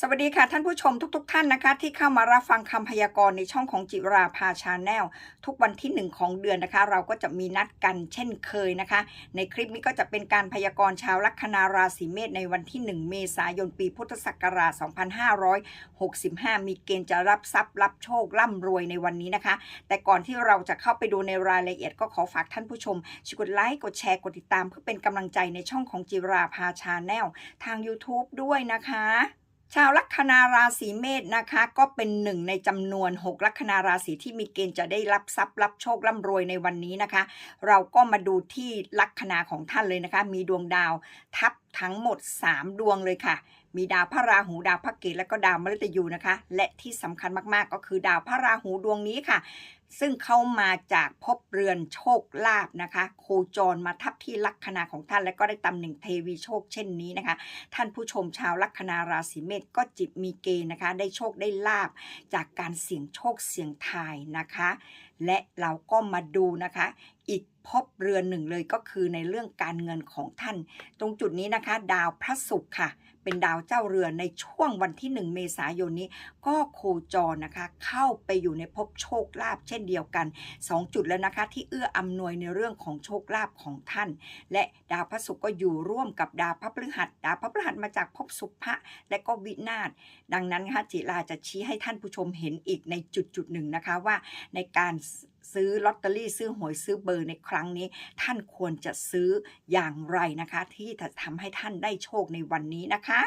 สวัสดีค่ะท่านผู้ชมทุกๆทท่านนะคะ ที่เข้ามารับฟังคำพยากรณ์ในช่องของจิราภาชาแนลทุกวันที่ 1 ของเดือนนะคะ เราก็จะมีนัดกันเช่นเคยนะคะ ในคลิปนี้ก็จะเป็นการพยากรณ์ชาวลัคนาราศีเมษในวันที่ 1 เมษายนปีพุทธศักราช 2565 มีเกณฑ์จะรับทรัพย์รับโชคร่ำรวยในวันนี้นะคะ แต่ก่อนที่เราจะเข้าไปดูในรายละเอียดก็ขอฝากท่านผู้ชมช่วยกดไลค์กดแชร์กดติดตาม เพื่อเป็นกำลังใจในช่องของจิราภาชาแนลทาง YouTube ด้วยนะคะ ชาวลัคนาราศีเมษนะคะ ก็เป็นหนึ่งในจำนวน 6 ลัคนาราศีที่มีเกณฑ์จะได้รับทรัพย์รับโชคร่ำรวยในวันนี้นะคะ เราก็มาดูที่ลัคนาของท่านเลยนะคะ มีดวงดาวทับ ทั้งหมด 3 ดวงเลยค่ะ มีดาวพระราหูดาวพระเกตและก็ดาวมฤตยูนะคะ และที่สำคัญมากๆก็คือดาวพระราหูดวงนี้ค่ะ ซึ่งเข้ามาจากภพเรือนโชคลาภนะคะ โคจรมาทับที่ลัคนาของท่าน และก็ได้ตำแหน่งเทวีโชคเช่นนี้นะคะ ท่านผู้ชมชาวลัคนาราศีเมษก็จิตมีเกณฑ์นะคะ ได้โชคได้ลาบจากการเสี่ยงโชคเสี่ยงทายนะคะ และเราก็มาดูนะคะ อีก พบเรือนหนึ่งเลยก็คือในเรื่องการเงินของท่าน ตรงจุดนี้นะคะ ดาวพระศุกร์ค่ะ เป็นดาวเจ้าเรือนในช่วงวันที่ 1 เมษายนนี้ ก็โคจรนะคะเข้าไปอยู่ในภพโชคลาภเช่นเดียวกัน 2 จุดแล้วนะคะที่เอื้ออำนวยในเรื่องของโชคลาภของท่าน และดาวพระศุกร์ก็อยู่ร่วมกับดาวพระพฤหัส ดาวพระพฤหัสมาจากภพสุภะและก็วินาศดังนั้นนะคะจิราจะชี้ให้ท่านผู้ชมเห็นอีกในจุดจุดหนึ่งนะคะว่าในการซื้อลอตเตอรี่ซื้อหวยซื้อเบอร์ในครั้งนี้ ท่านควรจะซื้ออย่างไรนะคะ ที่จะทำให้ท่านได้โชคในวันนี้นะคะ ha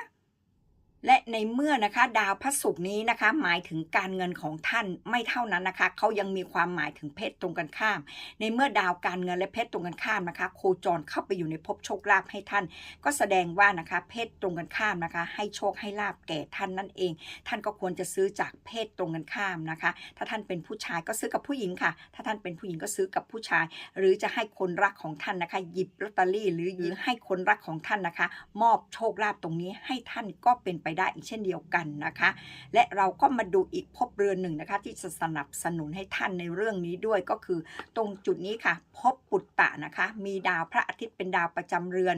และในเมื่อนะคะดาวพระศุกร์นี้นะคะ หมายถึงการเงินของท่านไม่เท่านั้นนะคะเขายังมีความหมายถึงเพศตรงกันข้าม ในเมื่อดาวการเงินและเพศตรงกันข้ามนะคะ โคจรเข้าไปอยู่ในภพโชคลาภให้ท่าน ก็แสดงว่านะคะเพศตรงกันข้ามนะคะ ให้โชคให้ลาบแก่ท่านนั่นเอง ท่านก็ควรจะซื้อจากเพศตรงกันข้ามนะคะ ถ้าท่านเป็นผู้ชายก็ซื้อกับผู้หญิงค่ะ ถ้าท่านเป็นผู้หญิงก็ซื้อกับผู้ชาย หรือจะให้คนรักของท่านนะคะหยิบลอตเตอรี่ หรือหรือให้คนรักของท่านนะคะ มอบโชคลาภตรงนี้ให้ท่านก็เป็นไปได้อีกเช่นเดียวกันนะคะ และเราก็มาดูอีกภพเรือนหนึ่งนะคะ ที่จะสนับสนุนให้ท่านในเรื่องนี้ด้วยก็คือ ตรงจุดนี้ค่ะภพปุตตะนะคะ มีดาวพระอาทิตย์เป็นดาวประจำเรือน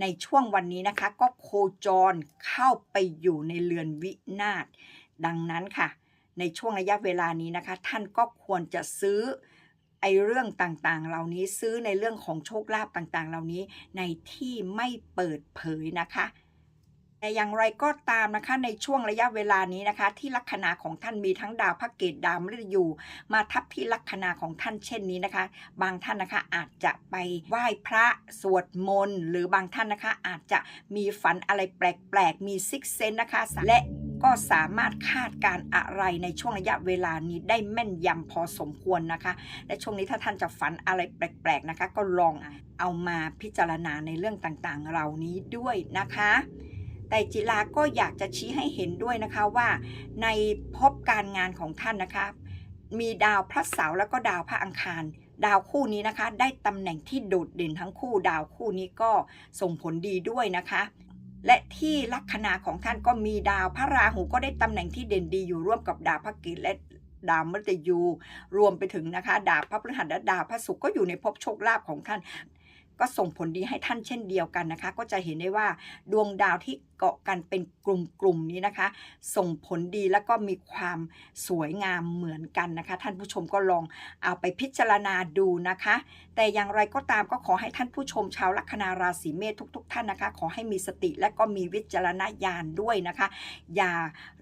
ในช่วงวันนี้นะคะ ก็โคจรเข้าไปอยู่ในเรือนวินาศดังนั้นค่ะ ในช่วงระยะเวลานี้นะคะ ท่านก็ควรจะซื้อไอเรื่องต่างๆ เหล่านี้ซื้อในเรื่องของโชคลาภต่างๆ เหล่านี้ในที่ไม่เปิดเผยนะคะ แต่อย่างไรก็ตามนะคะในช่วงระยะเวลานี้นะคะ ที่ลัคนาของท่านมีทั้งดาวพระเกตดาวมฤตยูมาทับที่ลัคนาของท่านเช่นนี้นะคะ บางท่านนะคะอาจจะไปไหว้พระสวดมนต์หรือบางท่านนะคะอาจจะมีฝันอะไรแปลกๆ มีซิกเซนนะคะ และก็สามารถคาดการณ์อะไรในช่วงระยะเวลานี้ได้แม่นยำพอสมควรนะคะ และช่วงนี้ถ้าท่านจะฝันอะไรแปลกๆนะคะ ก็ลองเอามาพิจารณาในเรื่องต่างๆ เหล่านี้ด้วยนะคะ แต่จิลาก็อยากจะชี้ให้เห็นด้วยนะคะว่า ในภพการงานของท่านนะคะ มีดาวพระเสาร์แล้วก็ดาวพระอังคาร ดาวคู่นี้นะคะ ได้ตำแหน่งที่โดดเด่นทั้งคู่ดาวคู่นี้ก็ส่งผลดีด้วยนะคะและที่ลัคนาของท่านก็มีดาวพระราหูก็ได้ตำแหน่งที่เด่นดีอยู่ร่วมกับดาวพระเกตและดาวมฤตยู รวมไปถึงนะคะ ดาวพระพฤหัสและดาวพระศุกร์ก็อยู่ในภพโชคลาภของท่าน ก็ส่งผลดีให้ท่านเช่นเดียวกันนะคะ ก็จะเห็นได้ว่าดวงดาวที่ เกาะกันเป็นกลุ่มๆนี้นะคะ ส่งผลดีแล้วก็มีความสวยงามเหมือนกันนะคะ ท่านผู้ชมก็ลองเอาไปพิจารณาดูนะคะ แต่อย่างไรก็ตามก็ขอให้ท่านผู้ชมชาวลัคนาราศีเมษทุก ๆ ท่านนะคะ ขอให้มีสติและก็มีวิจารณญาณด้วยนะคะ อย่า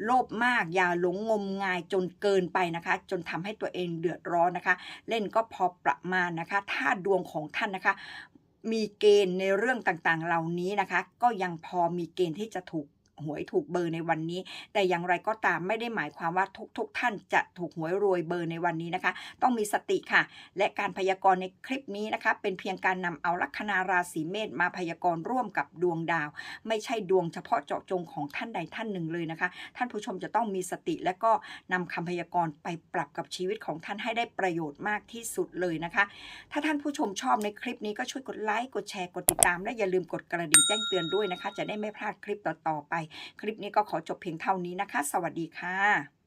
โลภมาก อย่าหลงงมงายจนเกินไปนะคะ จนทำให้ตัวเองเดือดร้อนนะคะ เล่นก็พอประมาณนะคะ ถ้าดวงของท่านนะคะ มีเกณฑ์ในเรื่องต่างๆ เหล่านี้นะคะ ก็ยังพอมีเกณฑ์ที่จะถูก หวยถูกเบอร์ในวันนี้ แต่อย่างไรก็ตามไม่ได้หมายความว่าทุกๆทท่านจะถูกหวยรวยเบอร์ในวันนี้นะคะ ต้องมีสติค่ะ และการพยากรณ์ในคลิปนี้นะคะ เป็นเพียงการนำเอาลัคนาราศีเมษมาพยากรณ์ร่วมกับดวงดาว ไม่ใช่ดวงเฉพาะเจาะจงของท่านใดท่านหนึ่งเลยนะคะ ท่านผู้ชมจะต้องมีสติและก็นำคำพยากรณ์ไปปรับกับชีวิตของท่านให้ได้ประโยชน์มากที่สุดเลยนะคะ ถ้าท่านผู้ชมชอบในคลิปนี้ก็ช่วยกดไลค์กดแชร์กดติดตามและอย่าลืมกดกระดิ่งแจ้งเตือนด้วยนะคะ จะได้ไม่พลาดคลิปต่อๆไปคลิปนี้ก็ขอจบเพียงเท่านี้นะคะ สวัสดีค่ะ